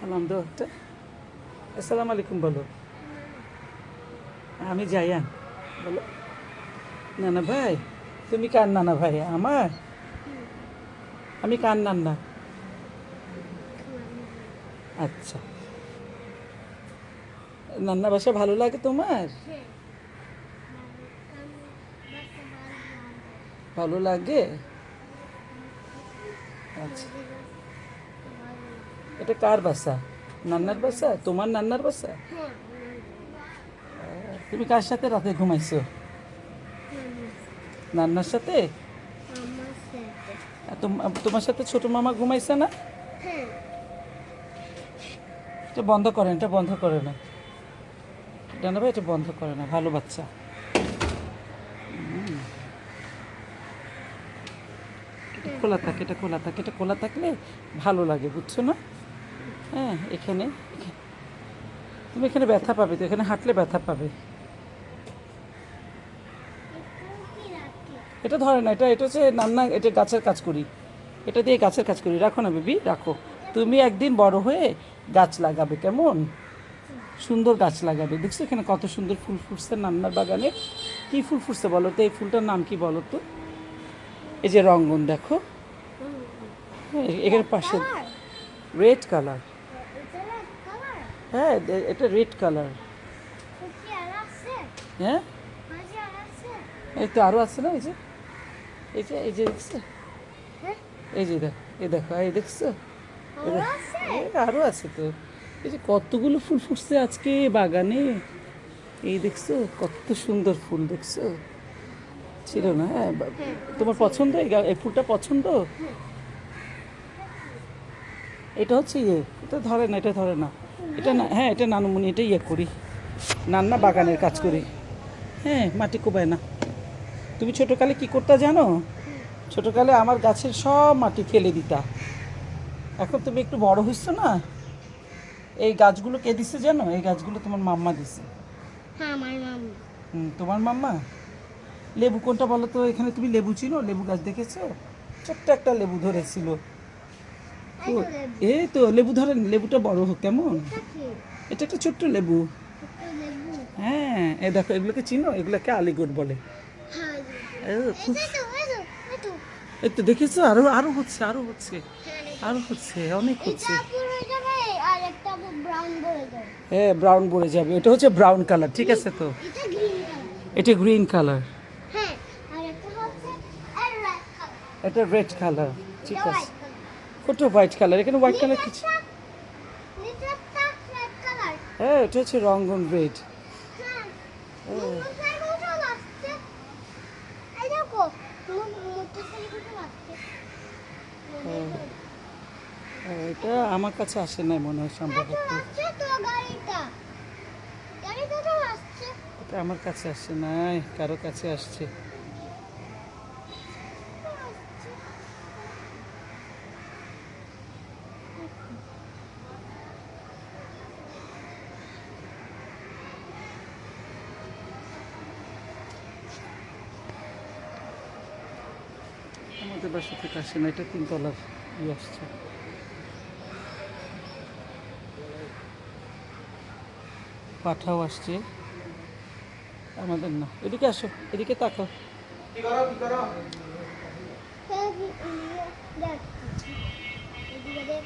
সালাম দাও একটা। আসসালামু আলাইকুম বলো। আমি জায়ান। বলো। নানা ভাই, তুমি কার নানা ভাই? আমার? আমি কার নান্না? আচ্ছা। নান্না বাসা ভালো লাগে তোমার? ভালো লাগে? আচ্ছা। এটা কার বাসা? নান্নার বাসা? তোমার নান্নার বাসা? তুমি কার সাথে রাতে ঘুমাইছো? নান্নার সাথে? তোমার সাথে ছোট মামা ঘুমাইছে না? এটা বন্ধ করেন, এটা বন্ধ করে না এটা না ভাই, এটা বন্ধ করে না ভালো বাচ্চা। খোলা থাকে, এটা খোলা থাকে, এটা খোলা থাকলে ভালো লাগে, বুঝছ না? হ্যাঁ এখানে। তুমি এখানে ব্যথা পাবে তো এখানে হাঁটলে ব্যথা পাবে। এটা ধরে না এটা এটা হচ্ছে নান্না এটা গাছের কাজ করি। এটা দিয়ে গাছের কাজ করি। রাখো না বেবি রাখো। তুমি একদিন বড় হয়ে গাছ লাগাবে কেমন? সুন্দর গাছ লাগাবে। দেখছ এখানে কত সুন্দর ফুল ফুটছে নান্নার বাগানে? কি ফুল ফুটছে বলো তো? এই ফুলটার নাম কি বলো তো? এই যে রঙ্গন দেখো। হ্যাঁ, এখানে পাশে রেড কালার হ্যাঁ এটা রেড কালার। হ্যাঁ? এই তো আরও আছে না এই যে? এই যে এই যে দেখছ? এই যে দেখো এই দেখো এই দেখছ? আরও আছে? তো। এই যে কতগুলো ফুল ফুটছে আজকে বাগানে। এই দেখছ কত সুন্দর ফুল দেখছ। ছিল না হ্যাঁ তোমার পছন্দ এই এই ফুলটা পছন্দ? এটা হচ্ছে ইয়ে এটা ধরে না এটা ধরে না। এটা না হ্যাঁ এটা নানুমনি এটা ইয়ে করি। নান্না বাগানের কাজ করি। হ্যাঁ মাটি কোবায় না। তুমি ছোটোকালে কি করতে জানো? ছোটোকালে আমার গাছের সব মাটি ফেলে দিতা। এখন তুমি একটু বড় হইছো না? এই গাছগুলো কে দিছে জানো? এই গাছগুলো তোমার মাম্মা দিছে। হুম, তোমার মাম্মা? লেবু কোনটা বলো তো? এখানে তুমি লেবু ছিল লেবু গাছ দেখেছ? ছোট্ট একটা লেবু ধরেছিল। এই তো লেবু ধরেন লেবুটা বড় হোক কেমন? এটা একটা ছোট্ট লেবু। হ্যাঁ এই দেখো এগুলোকে চিনো? এগুলোকে আলিগড় বলে। এ, এই তো দেখেছ? আরও আরও হচ্ছে আরও হচ্ছে আরও হচ্ছে অনেক হচ্ছে। আর ব্রাউন বলে হ্যাঁ ব্রাউন পড়ে যাবে। এটা হচ্ছে ব্রাউন কালার ঠিক আছে তো? এটা গ্রিন হ্যাঁ কালার এটা রেড কালার ঠিক আছে। কত হোয়াইট কালার এখানে হোয়াইট কালার কিছু হ্যাঁ এটা হচ্ছে রঙ্গন রেড হ্যাঁ। এটা আমার কাছে আসে নাই মনে হয় সম্ভবত। আমার কাছে আসে নাই, কারও কাছে আসছে। আমাদের বাসা থেকে আসে না এটা তিনতলার ইয়ে আসছে। পাঠাও আসছে। আমাদের না। এদিকে আসো এদিকে তাকাও। এদিকে দেখ